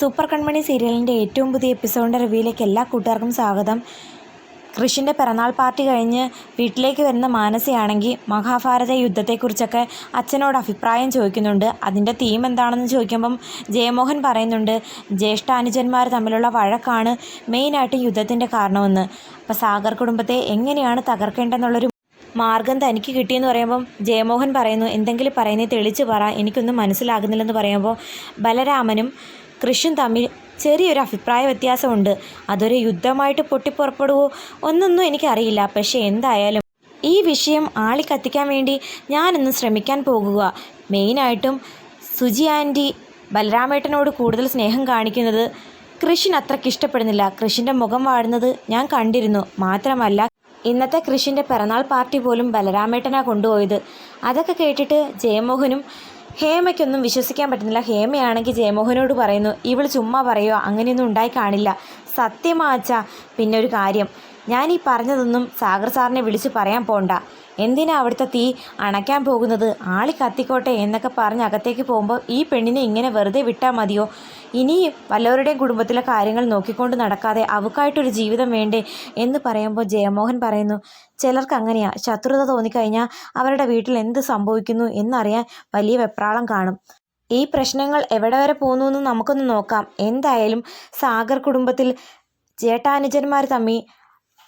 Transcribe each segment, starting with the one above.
Super കൺമണി സീരിയലിന്റെ ഏറ്റവും പുതിയ എപ്പിസോഡിന്റെ റിവ്യൂയിലേക്ക് എല്ലാ കൂട്ടുകാർക്കും സ്വാഗതം. കൃഷിന്റെ പിറന്നാൾ പാർട്ടി കഴിഞ്ഞ് വീട്ടിലേക്ക് വരുന്ന മാനസയാണെങ്കിൽ മഹാഭാരത യുദ്ധത്തെക്കുറിച്ചൊക്കെ അച്ഛനോട് അഭിപ്രായം ചോദിക്കുന്നുണ്ട്. അതിന്റെ തീം എന്താണെന്ന് ചോദിക്കുമ്പം ജയമോഹൻ പറയുന്നുണ്ട് ജ്യേഷ്ഠാനുജന്മാർ തമ്മിലുള്ള വഴക്കാണ് മെയിനായിട്ട് യുദ്ധത്തിന്റെ കാരണമെന്ന്. അപ്പോൾ സാഗർ കുടുംബത്തെ എങ്ങനെയാണ് തകർക്കേണ്ടതെന്നുള്ളൊരു മാർഗം തനിക്ക് കിട്ടിയെന്ന് പറയുമ്പം ജയമോഹൻ പറയുന്നു എന്തെങ്കിലും പറയുന്നത് തെളിച്ച് പറ എനിക്കൊന്നും മനസ്സിലാകുന്നില്ലെന്ന് പറയുമ്പോൾ ബലരാമനും കൃഷും തമ്മിൽ ചെറിയൊരു അഭിപ്രായ വ്യത്യാസമുണ്ട്. അതൊരു യുദ്ധമായിട്ട് പൊട്ടിപ്പുറപ്പെടുവോ ഒന്നൊന്നും എനിക്കറിയില്ല. പക്ഷേ എന്തായാലും ഈ വിഷയം ആളി കത്തിക്കാൻ വേണ്ടി ഞാനൊന്ന് ശ്രമിക്കാൻ പോകുക. മെയിനായിട്ടും സുജി ആന്റി ബലരാമേട്ടനോട് കൂടുതൽ സ്നേഹം കാണിക്കുന്നത് കൃഷിന് അത്രയ്ക്ക് ഇഷ്ടപ്പെടുന്നില്ല. കൃഷിന്റെ മുഖം വാഴുന്നത് ഞാൻ കണ്ടിരുന്നു. മാത്രമല്ല ഇന്നത്തെ കൃഷിന്റെ പിറന്നാൾ പാർട്ടി പോലും ബലരാമേട്ടനാണ് കൊണ്ടുപോയത്. അതൊക്കെ കേട്ടിട്ട് ജയമോഹനും ഹേമയ്ക്കൊന്നും വിശ്വസിക്കാൻ പറ്റുന്നില്ല. ഹേമയാണെങ്കിൽ ജയമോഹനോട് പറയുന്നു ഇവൾ ചുമ്മാ പറയുമോ അങ്ങനെയൊന്നും ഉണ്ടായി കാണില്ല. സത്യമാച്ച പിന്നെ ഒരു കാര്യം. ഞാൻ ഈ പറഞ്ഞതൊന്നും സാഗർ സാറിനെ വിളിച്ച് പറയാൻ പോണ്ട. എന്തിനാ അവിടുത്തെ തീ അണയ്ക്കാൻ പോകുന്നത്? ആളി കത്തിക്കോട്ടെ എന്നൊക്കെ പറഞ്ഞ് അകത്തേക്ക് പോകുമ്പോൾ ഈ പെണ്ണിനെ ഇങ്ങനെ വെറുതെ വിട്ടാൽ മതിയോ? ഇനി വല്ലവരുടെയും കുടുംബത്തിലെ കാര്യങ്ങൾ നോക്കിക്കൊണ്ട് നടക്കാതെ അവക്കായിട്ടൊരു ജീവിതം വേണ്ടേ എന്ന് പറയുമ്പോൾ ജയമോഹൻ പറയുന്നു ചിലർക്ക് അങ്ങനെയാ. ശത്രുത തോന്നിക്കഴിഞ്ഞാൽ അവരുടെ വീട്ടിൽ എന്ത് സംഭവിക്കുന്നു എന്നറിയാൻ വലിയ വെപ്രാളം കാണും. ഈ പ്രശ്നങ്ങൾ എവിടെ വരെ പോകുന്നു എന്ന് നമുക്കൊന്ന് നോക്കാം. എന്തായാലും സാഗർ കുടുംബത്തിൽ ചേട്ടാനുജന്മാർ തമ്മിൽ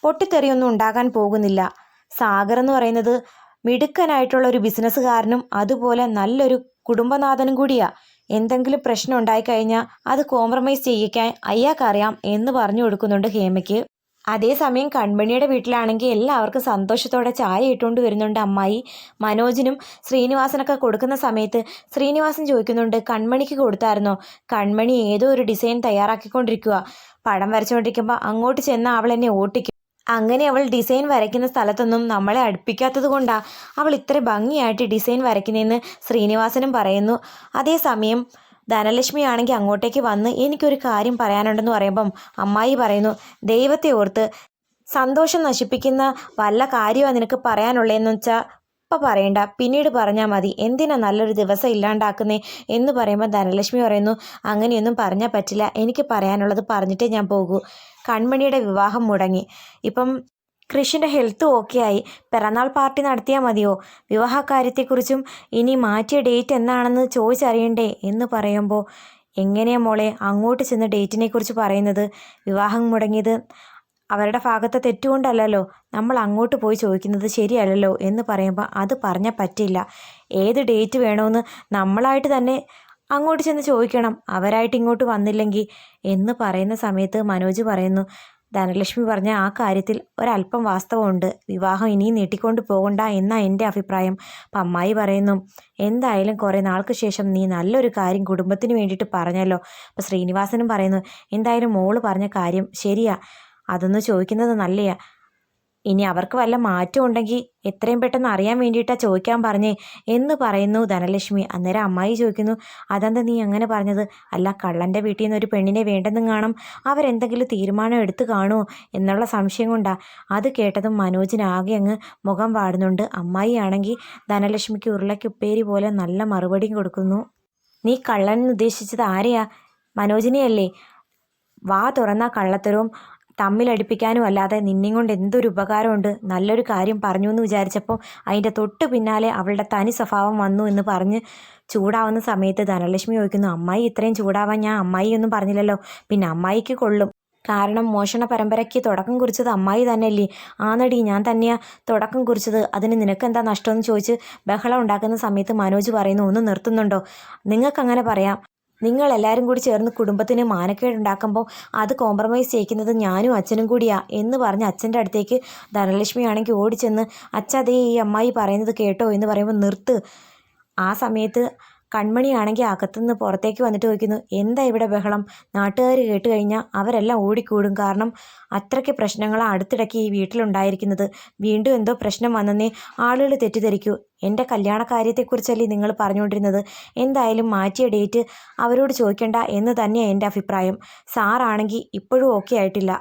പൊട്ടിത്തെറിയൊന്നും ഉണ്ടാകാൻ പോകുന്നില്ല. സാഗർ എന്ന് പറയുന്നത് മിടുക്കനായിട്ടുള്ള ഒരു ബിസിനസ്സുകാരനും അതുപോലെ നല്ലൊരു കുടുംബനാഥനും കൂടിയാ. എന്തെങ്കിലും പ്രശ്നം ഉണ്ടായിക്കഴിഞ്ഞാൽ അത് കോംപ്രമൈസ് ചെയ്യിക്കാൻ അയ്യാക്കറിയാം എന്ന് പറഞ്ഞു കൊടുക്കുന്നുണ്ട് ഹേമയ്ക്ക്. അതേസമയം കൺമണിയുടെ വീട്ടിലാണെങ്കിൽ എല്ലാവർക്കും സന്തോഷത്തോടെ ചായ ഇട്ടുകൊണ്ട് വരുന്നുണ്ട് അമ്മായി. മനോജിനും ശ്രീനിവാസനൊക്കെ കൊടുക്കുന്ന സമയത്ത് ശ്രീനിവാസൻ ചോദിക്കുന്നുണ്ട് കൺമണിക്ക് കൊടുത്തായിരുന്നോ? കൺമണി ഏതോ ഒരു ഡിസൈൻ തയ്യാറാക്കിക്കൊണ്ടിരിക്കുക പടം വരച്ചുകൊണ്ടിരിക്കുമ്പോൾ അങ്ങോട്ട് ചെന്ന് അവൾ എന്നെ ഓട്ടിക്കും. അങ്ങനെ അവൾ ഡിസൈൻ വരയ്ക്കുന്ന സ്ഥലത്തൊന്നും നമ്മളെ അടുപ്പിക്കാത്തത് കൊണ്ടാണ് അവൾ ഇത്ര ഭംഗിയായിട്ട് ഡിസൈൻ വരയ്ക്കുന്നതെന്ന് ശ്രീനിവാസനും പറയുന്നു. അതേസമയം ധനലക്ഷ്മി ആണെങ്കിൽ അങ്ങോട്ടേക്ക് വന്ന് എനിക്കൊരു കാര്യം പറയാനുണ്ടെന്ന് പറയുമ്പം അമ്മായി പറയുന്നു ദൈവത്തെ ഓർത്ത് സന്തോഷം നശിപ്പിക്കുന്ന വല്ല കാര്യമാണ് നിനക്ക് പറയാനുള്ളതെന്ന് വെച്ചാൽ ഇപ്പം പറയണ്ട പിന്നീട് പറഞ്ഞാൽ മതി. എന്തിനാ നല്ലൊരു ദിവസം ഇല്ലാണ്ടാക്കുന്നേ? എന്ന് പറയുമ്പോൾ ധനലക്ഷ്മി പറയുന്നു അങ്ങനെയൊന്നും പറഞ്ഞാൽ പറ്റില്ല. എനിക്ക് പറയാനുള്ളത് പറഞ്ഞിട്ടേ ഞാൻ പോകൂ. കൺമണിയുടെ വിവാഹം മുടങ്ങി. ഇപ്പം കൃഷിന്റെ ഹെൽത്ത് ഓക്കെ ആയി. പിറന്നാൾ പാർട്ടി നടത്തിയാൽ മതിയോ? വിവാഹ കാര്യത്തെക്കുറിച്ചും ഇനി മാറ്റിയ ഡേറ്റ് എന്നാണെന്ന് ചോദിച്ചറിയണ്ടേ എന്ന് പറയുമ്പോൾ എങ്ങനെയാ മോളെ അങ്ങോട്ട് ചെന്ന് ഡേറ്റിനെ കുറിച്ച് പറയുന്നത്? വിവാഹം മുടങ്ങിയത് അവരുടെ ഭാഗത്തെ തെറ്റുകൊണ്ടല്ലല്ലോ. നമ്മൾ അങ്ങോട്ട് പോയി ചോദിക്കുന്നത് ശരിയല്ലല്ലോ എന്ന് പറയുമ്പോൾ അത് പറഞ്ഞാൽ പറ്റില്ല. ഏത് ഡേറ്റ് വേണമെന്ന് നമ്മളായിട്ട് തന്നെ അങ്ങോട്ട് ചെന്ന് ചോദിക്കണം. അവരായിട്ട് ഇങ്ങോട്ട് വന്നില്ലെങ്കിൽ എന്ന് പറയുന്ന സമയത്ത് മനോജ് പറയുന്നു ധനലക്ഷ്മി പറഞ്ഞ ആ കാര്യത്തിൽ ഒരല്പം വാസ്തവമുണ്ട്. വിവാഹം ഇനിയും നീട്ടിക്കൊണ്ട് പോകണ്ട എന്നാ എന്റെ അഭിപ്രായം. അപ്പം അമ്മായി പറയുന്നു എന്തായാലും കുറേ നാൾക്ക് ശേഷം നീ നല്ലൊരു കാര്യം കുടുംബത്തിന് വേണ്ടിയിട്ട് പറഞ്ഞല്ലോ. അപ്പം ശ്രീനിവാസനും പറയുന്നു എന്തായാലും മോൾ പറഞ്ഞ കാര്യം ശരിയാ. അതൊന്ന് ചോദിക്കുന്നത് നല്ലയാ. ഇനി അവർക്ക് വല്ല മാറ്റം ഉണ്ടെങ്കിൽ എത്രയും പെട്ടെന്ന് അറിയാൻ വേണ്ടിയിട്ടാണ് ചോദിക്കാൻ പറഞ്ഞേ എന്ന് പറയുന്നു ധനലക്ഷ്മി. അന്നേരം അമ്മായി ചോദിക്കുന്നു അതെന്താ നീ അങ്ങനെ പറഞ്ഞത്? അല്ല കള്ളന്റെ വീട്ടിൽ നിന്ന് ഒരു പെണ്ണിനെ വേണ്ടെന്നും കാണും. അവരെന്തെങ്കിലും തീരുമാനം എടുത്തു കാണുമോ എന്നുള്ള സംശയം കൊണ്ടാ. അത് കേട്ടതും മനോജിനാകെ അങ്ങ് മുഖം വാടുന്നുണ്ട്. അമ്മായി ആണെങ്കിൽ ധനലക്ഷ്മിക്ക് ഉരുളക്കുപ്പേരി പോലെ നല്ല മറുപടിയും കൊടുക്കുന്നു. നീ കള്ളൻ ഉദ്ദേശിച്ചത് ആരെയാ? മനോജിനെയല്ലേ? വാ തുറന്ന കള്ളത്തരവും തമ്മിലടിപ്പിക്കാനും അല്ലാതെ നിന്നെയും കൊണ്ട് എന്തൊരു ഉപകാരമുണ്ട്? നല്ലൊരു കാര്യം പറഞ്ഞു എന്ന് വിചാരിച്ചപ്പോൾ അതിന്റെ തൊട്ട് പിന്നാലെ അവളുടെ തനി സ്വഭാവം വന്നു എന്ന് പറഞ്ഞ് ചൂടാവുന്ന സമയത്ത് ധനലക്ഷ്മി ചോദിക്കുന്നു അമ്മായി ഇത്രയും ചൂടാവാൻ ഞാൻ അമ്മായി ഒന്നും പറഞ്ഞില്ലല്ലോ. പിന്നെ അമ്മായിക്ക് കൊള്ളും. കാരണം മോഷണ പരമ്പരയ്ക്ക് തുടക്കം കുറിച്ചത് അമ്മായി തന്നെയല്ലേ? ആന്നടി ഞാൻ തന്നെയാ തുടക്കം കുറിച്ചത്. അതിന് നിനക്കെന്താ നഷ്ടമെന്ന് ചോദിച്ച് ബഹളം ഉണ്ടാക്കുന്ന സമയത്ത് മനോജ് പറയുന്നു ഒന്ന് നിർത്തുന്നുണ്ടോ? നിങ്ങൾക്കങ്ങനെ പറയാം. നിങ്ങൾ എല്ലാവരും കൂടി ചേർന്ന് കുടുംബത്തിന് മാനക്കേടുണ്ടാക്കുമ്പോൾ അത് കോംപ്രമൈസ് ചെയ്യിക്കുന്നത് ഞാനും അച്ഛനും കൂടിയാ എന്ന് പറഞ്ഞ് അച്ഛന്റെ അടുത്തേക്ക് ധനലക്ഷ്മി ആണെങ്കിൽ ഓടിച്ചെന്ന് അച്ഛ അതേ ഈ അമ്മായി പറയുന്നത് കേട്ടോ എന്ന് പറയുമ്പോൾ നിർത്ത്. ആ സമയത്ത് കൺമണിയാണെങ്കിൽ അകത്തുനിന്ന് പുറത്തേക്ക് വന്നിട്ട് ചോദിക്കുന്നു എന്താ ഇവിടെ ബഹളം? നാട്ടുകാർ കേട്ട് കഴിഞ്ഞാൽ അവരെല്ലാം ഓടിക്കൂടും. കാരണം അത്രയ്ക്ക് പ്രശ്നങ്ങളാണ് അടുത്തിടയ്ക്ക് ഈ വീട്ടിലുണ്ടായിരിക്കുന്നത്. വീണ്ടും എന്തോ പ്രശ്നം വന്നെന്നേ ആളുകൾ തെറ്റിദ്ധരിക്കൂ. എന്റെ കല്യാണ കാര്യത്തെക്കുറിച്ചല്ലേ നിങ്ങൾ പറഞ്ഞുകൊണ്ടിരുന്നത്? എന്തായാലും മാറ്റിയ ഡേറ്റ് അവരോട് ചോദിക്കേണ്ട എന്ന് തന്നെയാണ് എന്റെ അഭിപ്രായം. സാറാണെങ്കിൽ ഇപ്പോഴും ഓക്കെ ആയിട്ടില്ല.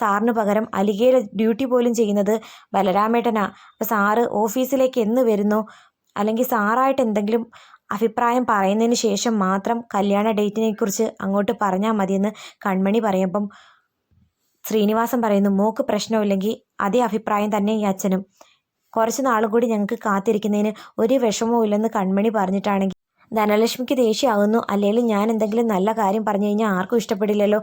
സാറിന് പകരം അലികയിൽ ഡ്യൂട്ടി പോലും ചെയ്യുന്നത് ബലരാമേട്ടനാ. അപ്പോൾ സാറ് ഓഫീസിലേക്ക് എന്ന് വരുന്നു? അല്ലെങ്കിൽ സാറായിട്ട് എന്തെങ്കിലും അഭിപ്രായം പറയുന്നതിന് ശേഷം മാത്രം കല്യാണ ഡേറ്റിനെക്കുറിച്ച് അങ്ങോട്ട് പറഞ്ഞാൽ മതിയെന്ന് കൺമണി പറയുമ്പം ശ്രീനിവാസൻ പറയുന്നു മോക്ക് പ്രശ്നമില്ലെങ്കിൽ അതേ അഭിപ്രായം തന്നെ ഈ അച്ഛനും. കുറച്ച് നാളും കൂടി ഞങ്ങൾക്ക് കാത്തിരിക്കുന്നതിന് ഒരു വിഷമവും ഇല്ലെന്ന് കൺമണി പറഞ്ഞിട്ടാണെങ്കിൽ ധനലക്ഷ്മിക്ക് ദേഷ്യമാകുന്നു അല്ലെങ്കിൽ ഞാൻ എന്തെങ്കിലും നല്ല കാര്യം പറഞ്ഞു കഴിഞ്ഞാൽ ആർക്കും ഇഷ്ടപ്പെടില്ലല്ലോ.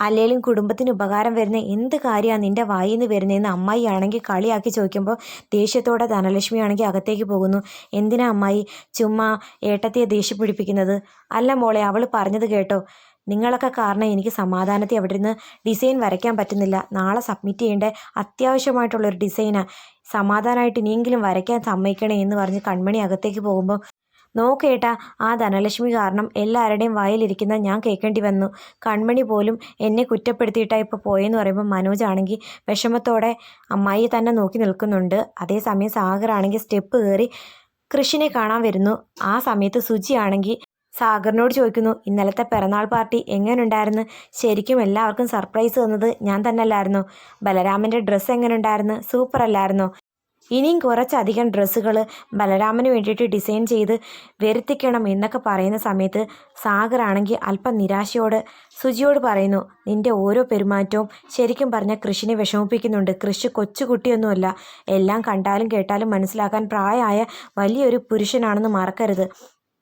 അല്ലെങ്കിലും കുടുംബത്തിന് ഉപകാരം വരുന്ന എന്ത് കാര്യമാണ് നിന്റെ വായിൽ നിന്ന് വരുന്നതെന്ന് അമ്മായി ആണെങ്കിൽ കളിയാക്കി ചോദിക്കുമ്പോൾ ദേഷ്യത്തോടെ ധനലക്ഷ്മി ആണെങ്കിൽ അകത്തേക്ക് പോകുന്നു. എന്തിനാ അമ്മായി ചുമ്മാ ഏട്ടത്തെ ദേഷ്യം പിടിപ്പിക്കുന്നത് അല്ല മോളെ അവൾ പറഞ്ഞത് കേട്ടോ. നിങ്ങളൊക്കെ കാരണം എനിക്ക് സമാധാനത്തിൽ അവിടെ നിന്ന് ഡിസൈൻ വരയ്ക്കാൻ പറ്റുന്നില്ല. നാളെ സബ്മിറ്റ് ചെയ്യേണ്ട അത്യാവശ്യമായിട്ടുള്ളൊരു ഡിസൈനാണ് സമാധാനമായിട്ട് ഇനിയെങ്കിലും വരയ്ക്കാൻ സമ്മതിക്കണേ എന്ന് പറഞ്ഞ് കൺമണി അകത്തേക്ക് പോകുമ്പോൾ നോക്കേട്ടാ ആ ധനലക്ഷ്മി കാരണം എല്ലാവരുടെയും വായിലിരിക്കുന്ന ഞാൻ കേൾക്കേണ്ടി വന്നു. കൺമണി പോലും എന്നെ കുറ്റപ്പെടുത്തിയിട്ടാണ് ഇപ്പോൾ പോയെന്ന് പറയുമ്പോൾ മനോജാണെങ്കിൽ വിഷമത്തോടെ അമ്മായി തന്നെ നോക്കി നിൽക്കുന്നുണ്ട്. അതേസമയം സാഗറാണെങ്കിൽ സ്റ്റെപ്പ് കയറി കൃഷിനെ കാണാൻ വരുന്നു. ആ സമയത്ത് സുജി ആണെങ്കിൽ സാഗറിനോട് ചോദിക്കുന്നു ഇന്നലത്തെ പിറന്നാൾ പാർട്ടി എങ്ങനെയുണ്ടായിരുന്നു ശരിക്കും എല്ലാവർക്കും സർപ്രൈസ് തന്നത് ഞാൻ തന്നെ അല്ലായിരുന്നു ബലരാമന്റെ ഡ്രസ്സ് എങ്ങനെയുണ്ടായിരുന്നു സൂപ്പർ അല്ലായിരുന്നോ? ഇനിയും കുറച്ചധികം ഡ്രസ്സുകൾ ബലരാമന് വേണ്ടിയിട്ട് ഡിസൈൻ ചെയ്ത് വരുത്തിക്കണം എന്നൊക്കെ പറയുന്ന സമയത്ത് സാഗറാണെങ്കിൽ അല്പം നിരാശയോട് സുജിയോട് പറയുന്നു നിന്റെ ഓരോ പെരുമാറ്റവും ശരിക്കും പറഞ്ഞാൽ കൃഷിനെ വിഷമിപ്പിക്കുന്നുണ്ട്. കൃഷി കൊച്ചുകുട്ടിയൊന്നുമല്ല. എല്ലാം കണ്ടാലും കേട്ടാലും മനസ്സിലാക്കാൻ പ്രായമായ വലിയൊരു പുരുഷനാണെന്ന് മറക്കരുത്.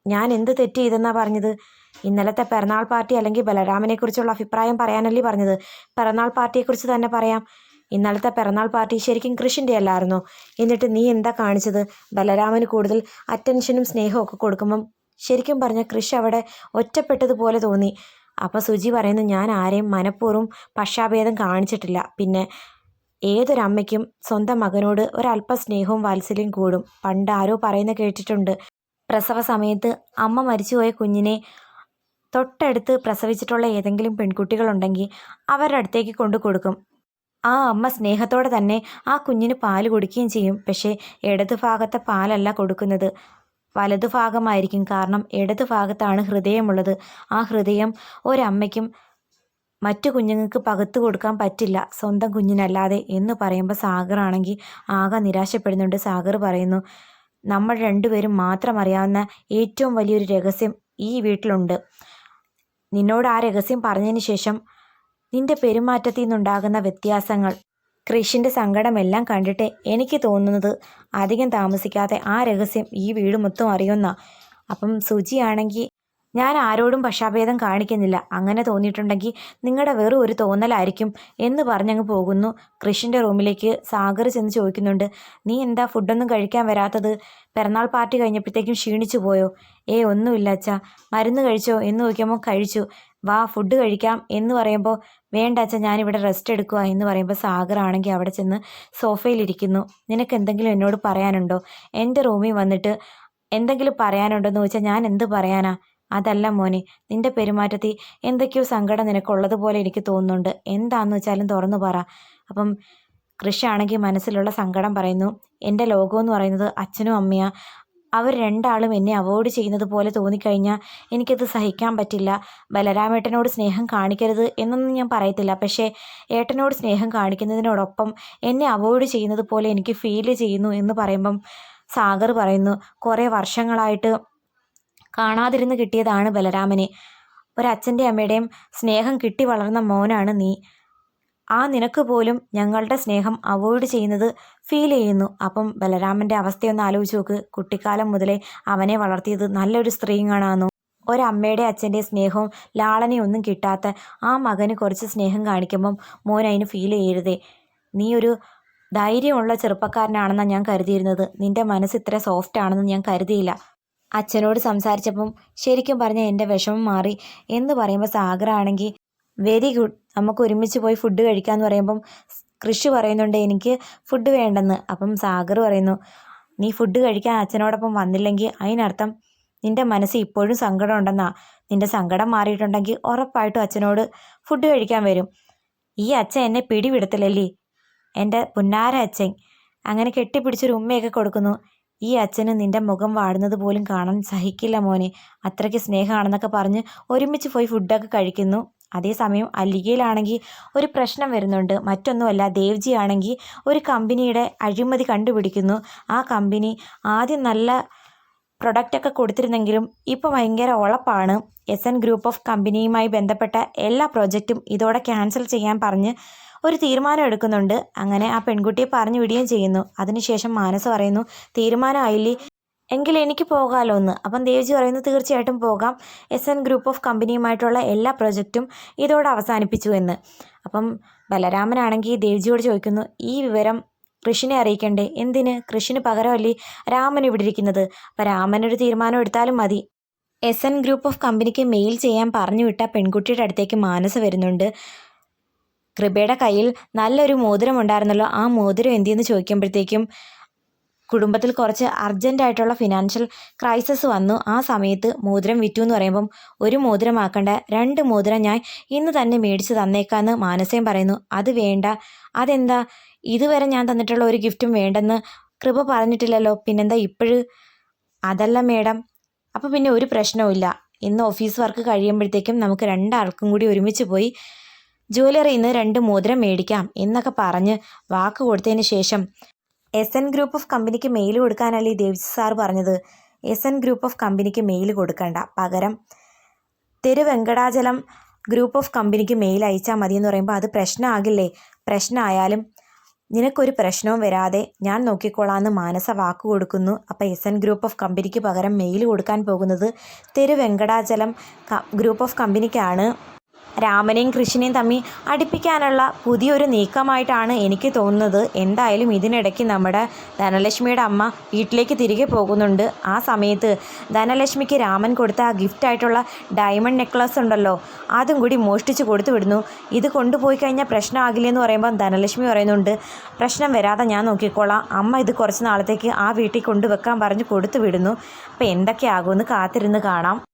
ഞാൻ എന്ത് തെറ്റ് ചെയ്തെന്നാണ് പറഞ്ഞത്? ഇന്നലത്തെ പിറന്നാൾ പാർട്ടി അല്ലെങ്കിൽ ബലരാമനെക്കുറിച്ചുള്ള അഭിപ്രായം പറയാനല്ലേ പറഞ്ഞത്? പിറന്നാൾ പാർട്ടിയെക്കുറിച്ച് തന്നെ പറയാം. ഇന്നലത്തെ പിറന്നാൾ പാർട്ടി ശരിക്കും കൃഷിന്റെ അല്ലായിരുന്നോ എന്നിട്ട് നീ എന്താ കാണിച്ചത്? ബലരാമന് കൂടുതൽ അറ്റൻഷനും സ്നേഹവും ഒക്കെ കൊടുക്കുമ്പം ശരിക്കും പറഞ്ഞ കൃഷി അവിടെ ഒറ്റപ്പെട്ടതുപോലെ തോന്നി. അപ്പോൾ സുജി പറയുന്നു ഞാൻ ആരെയും മനഃപൂർവം പക്ഷാഭേദം കാണിച്ചിട്ടില്ല. പിന്നെ ഏതൊരമ്മയ്ക്കും സ്വന്തം മകനോട് ഒരല്പ സ്നേഹവും വാത്സല്യം കൂടും. പണ്ട് ആരോ പറയുന്ന കേട്ടിട്ടുണ്ട്. പ്രസവ സമയത്ത് അമ്മ മരിച്ചുപോയ കുഞ്ഞിനെ തൊട്ടടുത്ത് പ്രസവിച്ചിട്ടുള്ള ഏതെങ്കിലും പെൺകുട്ടികളുണ്ടെങ്കിൽ അവരുടെ അടുത്തേക്ക് കൊണ്ടു കൊടുക്കും ആ അമ്മ സ്നേഹത്തോടെ തന്നെ ആ കുഞ്ഞിന് പാൽ കൊടുക്കുകയും ചെയ്യും. പക്ഷേ ഇടതു ഭാഗത്തെ പാലല്ല കൊടുക്കുന്നത്. വലതു ഭാഗമായിരിക്കും കാരണം ഇടതു ഭാഗത്താണ് ഹൃദയമുള്ളത്. ആ ഹൃദയം ഒരമ്മയ്ക്കും മറ്റു കുഞ്ഞുങ്ങൾക്ക് പകുത്തു കൊടുക്കാൻ പറ്റില്ല. സ്വന്തം കുഞ്ഞിനല്ലാതെ എന്ന് പറയുമ്പോൾ സാഗർ ആണെങ്കിൽ ആകെ നിരാശപ്പെടുന്നുണ്ട്. സാഗർ പറയുന്നു നമ്മൾ രണ്ടുപേരും മാത്രം അറിയാവുന്ന ഏറ്റവും വലിയൊരു രഹസ്യം ഈ വീട്ടിലുണ്ട്. നിന്നോട് ആ രഹസ്യം പറഞ്ഞതിന് ശേഷം നിന്റെ പെരുമാറ്റത്തിൽ നിന്നുണ്ടാകുന്ന വ്യത്യാസങ്ങൾ. കൃഷിന്റെ സങ്കടമെല്ലാം കണ്ടിട്ട് എനിക്ക് തോന്നുന്നത് അധികം താമസിക്കാതെ ആ രഹസ്യം ഈ വീട് മൊത്തം അറിയുന്ന. അപ്പം സുജിയാണെങ്കിൽ ഞാൻ ആരോടും പക്ഷാഭേദം കാണിക്കുന്നില്ല. അങ്ങനെ തോന്നിയിട്ടുണ്ടെങ്കിൽ നിങ്ങളുടെ വെറും ഒരു തോന്നലായിരിക്കും എന്ന് പറഞ്ഞങ്ങ് പോകുന്നു. കൃഷിന്റെ റൂമിലേക്ക് സാഗർ ചെന്ന് ചോദിക്കുന്നുണ്ട് നീ എന്താ ഫുഡൊന്നും കഴിക്കാൻ വരാത്തത്? പിറന്നാൾ പാർട്ടി കഴിഞ്ഞപ്പോഴത്തേക്കും ക്ഷീണിച്ചു പോയോ? ഏ ഒന്നുമില്ല അച്ഛാ. മരുന്ന് കഴിച്ചോ? എന്ന് ചോദിക്കുമ്പോൾ കഴിച്ചു. വാ ഫുഡ് കഴിക്കാം എന്ന് പറയുമ്പോൾ വേണ്ട അച്ഛൻ ഞാനിവിടെ റെസ്റ്റ് എടുക്കുക എന്ന് പറയുമ്പോൾ സാഗർ ആണെങ്കിൽ അവിടെ ചെന്ന് സോഫയിലിരിക്കുന്നു നിനക്ക് എന്തെങ്കിലും എന്നോട് പറയാനുണ്ടോ? എന്റെ റൂമിൽ വന്നിട്ട് എന്തെങ്കിലും പറയാനുണ്ടോ എന്ന് ചോദിച്ചാൽ ഞാൻ എന്ത് പറയാനാ? അതല്ല മോനെ നിന്റെ പെരുമാറ്റത്തിൽ എന്തൊക്കെയോ സങ്കടം നിനക്കുള്ളതുപോലെ എനിക്ക് തോന്നുന്നുണ്ട്. എന്താന്ന് വെച്ചാലും തുറന്നു പറ. അപ്പം കൃഷി ആണെങ്കിൽ മനസ്സിലുള്ള സങ്കടം പറയുന്നു. എന്റെ ലോകമെന്ന് പറയുന്നത് അച്ഛനും അമ്മയാ. അവർ രണ്ടാളും എന്നെ അവോയ്ഡ് ചെയ്യുന്നത് പോലെ തോന്നിക്കഴിഞ്ഞാൽ എനിക്കത് സഹിക്കാൻ പറ്റില്ല. ബലരാമേട്ടനോട് സ്നേഹം കാണിക്കരുത് എന്നൊന്നും ഞാൻ പറയത്തില്ല. പക്ഷേ ഏട്ടനോട് സ്നേഹം കാണിക്കുന്നതിനോടൊപ്പം എന്നെ അവോയ്ഡ് ചെയ്യുന്നത് പോലെ എനിക്ക് ഫീൽ ചെയ്യുന്നു എന്ന് പറയുമ്പം സാഗർ പറയുന്നു കുറേ വർഷങ്ങളായിട്ട് കാണാതിരുന്ന് കിട്ടിയതാണ് ബലരാമനെ. ഒരച്ഛന്റെ അമ്മയുടെയും സ്നേഹം കിട്ടി വളർന്ന മോനാണ് നീ. ആ നിനക്ക് പോലും ഞങ്ങളുടെ സ്നേഹം അവോയ്ഡ് ചെയ്യുന്നത് ഫീൽ ചെയ്യുന്നു. അപ്പം ബലരാമന്റെ അവസ്ഥയൊന്ന് ആലോചിച്ച് നോക്ക്. കുട്ടിക്കാലം മുതലേ അവനെ വളർത്തിയത് നല്ലൊരു സ്ത്രീങ്ങാണാന്നു ഒരമ്മയുടെ അച്ഛന്റെ സ്നേഹവും ലാളനയും ഒന്നും കിട്ടാത്ത ആ മകന് കുറച്ച് സ്നേഹം കാണിക്കുമ്പം മോൻ അതിന് ഫീൽ ചെയ്യരുതേ. നീ ഒരു ധൈര്യമുള്ള ചെറുപ്പക്കാരനാണെന്നാണ് ഞാൻ കരുതിയിരുന്നത്. നിന്റെ മനസ്സ് ഇത്ര സോഫ്റ്റ് ആണെന്ന് ഞാൻ കരുതിയില്ല. അച്ഛനോട് സംസാരിച്ചപ്പം ശരിക്കും പറഞ്ഞ എന്റെ വിഷമം മാറി. എന്ന് പറയുമ്പോൾ സാഗർ ആണെങ്കിൽ വെരി ഗുഡ് നമുക്ക് ഒരുമിച്ച് പോയി ഫുഡ് കഴിക്കാമെന്ന് പറയുമ്പം കൃഷി പറയുന്നുണ്ട് എനിക്ക് ഫുഡ് വേണ്ടെന്ന്. അപ്പം സാഗർ പറയുന്നു നീ ഫുഡ് കഴിക്കാൻ അച്ഛനോടൊപ്പം വന്നില്ലെങ്കിൽ അതിനർത്ഥം നിന്റെ മനസ്സ് ഇപ്പോഴും സങ്കടം ഉണ്ടെന്നാ. നിന്റെ സങ്കടം മാറിയിട്ടുണ്ടെങ്കിൽ ഉറപ്പായിട്ടും അച്ഛനോട് ഫുഡ് കഴിക്കാൻ വരും. ഈ അച്ഛൻ എന്നെ പിടിവിടത്തില്ലല്ലേ? എന്റെ പുന്നാര അച്ഛൻ അങ്ങനെ കെട്ടിപ്പിടിച്ചൊരു ഉമ്മയൊക്കെ കൊടുക്കുന്നു. ഈ അച്ഛന് നിന്റെ മുഖം വാടുന്നത് പോലും കാണാൻ സഹിക്കില്ല മോനെ. അത്രയ്ക്ക് സ്നേഹമാണെന്നൊക്കെ പറഞ്ഞ് ഒരുമിച്ച് പോയി ഫുഡൊക്കെ കഴിക്കുന്നു. അതേസമയം അല്ലികയിലാണെങ്കിൽ ഒരു പ്രശ്നം വരുന്നുണ്ട്. മറ്റൊന്നുമല്ല ദേവ്ജി ആണെങ്കിൽ ഒരു കമ്പനിയുടെ അഴിമതി കണ്ടുപിടിക്കുന്നു. ആ കമ്പനി ആദ്യം നല്ല പ്രൊഡക്റ്റൊക്കെ കൊടുത്തിരുന്നെങ്കിലും ഇപ്പോൾ ഭയങ്കര ഉളപ്പാണ് എസ് എൻ ഗ്രൂപ്പ് ഓഫ് കമ്പനിയുമായി ബന്ധപ്പെട്ട എല്ലാ പ്രോജക്റ്റും ഇതോടെ ക്യാൻസൽ ചെയ്യാൻ പറഞ്ഞ് ഒരു തീരുമാനം എടുക്കുന്നുണ്ട്. അങ്ങനെ ആ പെൺകുട്ടിയെ പറഞ്ഞു വിടുകയും ചെയ്യുന്നു. അതിനുശേഷം മാനസ് പറയുന്നു തീരുമാനമായില്ലേ? എങ്കിൽ എനിക്ക് പോകാമല്ലോ എന്ന്. അപ്പം ദേവ്ജി പറയുന്നു തീർച്ചയായിട്ടും പോകാം. എസ് എൻ ഗ്രൂപ്പ് ഓഫ് കമ്പനിയുമായിട്ടുള്ള എല്ലാ പ്രൊജക്റ്റും ഇതോടെ അവസാനിപ്പിച്ചു എന്ന്. അപ്പം ബലരാമനാണെങ്കിൽ ദേവ്ജിയോട് ചോദിക്കുന്നു ഈ വിവരം കൃഷിനെ അറിയിക്കണ്ടേ? എന്തിന്? കൃഷിന് പകരമല്ലേ രാമൻ ഇവിടെ ഇരിക്കുന്നത്? അപ്പം രാമനൊരു തീരുമാനം എടുത്താലും മതി. എസ് എൻ ഗ്രൂപ്പ് ഓഫ് കമ്പനിക്ക് മെയിൽ ചെയ്യാൻ പറഞ്ഞു വിട്ട പെൺകുട്ടിയുടെ അടുത്തേക്ക് മാനസ വരുന്നുണ്ട്. കൃപയുടെ കയ്യിൽ നല്ലൊരു മോതിരം ഉണ്ടായിരുന്നല്ലോ. ആ മോതിരം എന്തിയെന്ന് ചോദിക്കുമ്പോഴത്തേക്കും കുടുംബത്തിൽ കുറച്ച് അർജന്റായിട്ടുള്ള ഫിനാൻഷ്യൽ ക്രൈസിസ് വന്നു. ആ സമയത്ത് മോതിരം വിറ്റു എന്ന് പറയുമ്പം ഒരു മോതിരമാക്കണ്ട രണ്ട് മോതിരം ഞാൻ ഇന്ന് തന്നെ മേടിച്ച് തന്നേക്കാന്ന് മാനസയും പറയുന്നു. അത് വേണ്ട. അതെന്താ? ഇതുവരെ ഞാൻ തന്നിട്ടുള്ള ഒരു ഗിഫ്റ്റും വേണ്ടെന്ന് കൃപ പറഞ്ഞിട്ടില്ലല്ലോ. പിന്നെന്താ ഇപ്പോഴും? അതല്ല മേഡം. അപ്പോൾ പിന്നെ ഒരു പ്രശ്നവുമില്ല ഇന്ന് ഓഫീസ് വർക്ക് കഴിയുമ്പോഴത്തേക്കും നമുക്ക് രണ്ടാൾക്കും കൂടി ഒരുമിച്ച് പോയി ജ്വല്ലറിയിൽ നിന്ന് രണ്ട് മോതിരം മേടിക്കാം എന്നൊക്കെ പറഞ്ഞ് വാക്ക് കൊടുത്തതിന് ശേഷം എസ് എൻ ഗ്രൂപ്പ് ഓഫ് കമ്പനിക്ക് മെയിൽ കൊടുക്കാനല്ലേ ഈ ദേവ്ജി സാർ പറഞ്ഞത് എസ് എൻ ഗ്രൂപ്പ് ഓഫ് കമ്പനിക്ക് മെയിൽ കൊടുക്കണ്ട. പകരം തിരുവെങ്കടാചലം ഗ്രൂപ്പ് ഓഫ് കമ്പനിക്ക് മെയിൽ അയച്ചാൽ മതി എന്ന് പറയുമ്പോൾ അത് പ്രശ്നമാകില്ലേ പ്രശ്നമായാലും നിനക്കൊരു പ്രശ്നവും വരാതെ ഞാൻ നോക്കിക്കോളാമെന്ന് മാനസ വാക്ക് കൊടുക്കുന്നു. അപ്പോൾ എസ് എൻ ഗ്രൂപ്പ് ഓഫ് കമ്പനിക്ക് പകരം മെയിൽ കൊടുക്കാൻ പോകുന്നത് തിരുവെങ്കടാചലം വെങ്കടാചലം ഗ്രൂപ്പ് ഓഫ് കമ്പനിക്കാണ് രാമനെയും കൃഷ്ണനെയും തമ്മിൽ അടുപ്പിക്കാനുള്ള പുതിയൊരു നീക്കമായിട്ടാണ് എനിക്ക് തോന്നുന്നത്. എന്തായാലും ഇതിനിടയ്ക്ക് നമ്മുടെ ധനലക്ഷ്മിയുടെ അമ്മ വീട്ടിലേക്ക് തിരികെ പോകുന്നുണ്ട്. ആ സമയത്ത് ധനലക്ഷ്മിക്ക് രാമൻ കൊടുത്ത ആ ഗിഫ്റ്റായിട്ടുള്ള ഡയമണ്ട് നെക്ലസ് ഉണ്ടല്ലോ അതും കൂടി മോഷ്ടിച്ച് കൊടുത്തു വിടുന്നു. ഇത് കൊണ്ടുപോയി കഴിഞ്ഞാൽ പ്രശ്നമാകില്ലെന്ന് പറയുമ്പോൾ ധനലക്ഷ്മി പറയുന്നുണ്ട് പ്രശ്നം വരാതെ ഞാൻ നോക്കിക്കോളാം. അമ്മ ഇത് കുറച്ച് നാളത്തേക്ക് ആ വീട്ടിൽ കൊണ്ടുവെക്കാൻ പറഞ്ഞ് കൊടുത്തു വിടുന്നു. അപ്പോൾ എന്തൊക്കെയാകുമെന്ന് കാത്തിരുന്ന് കാണാം.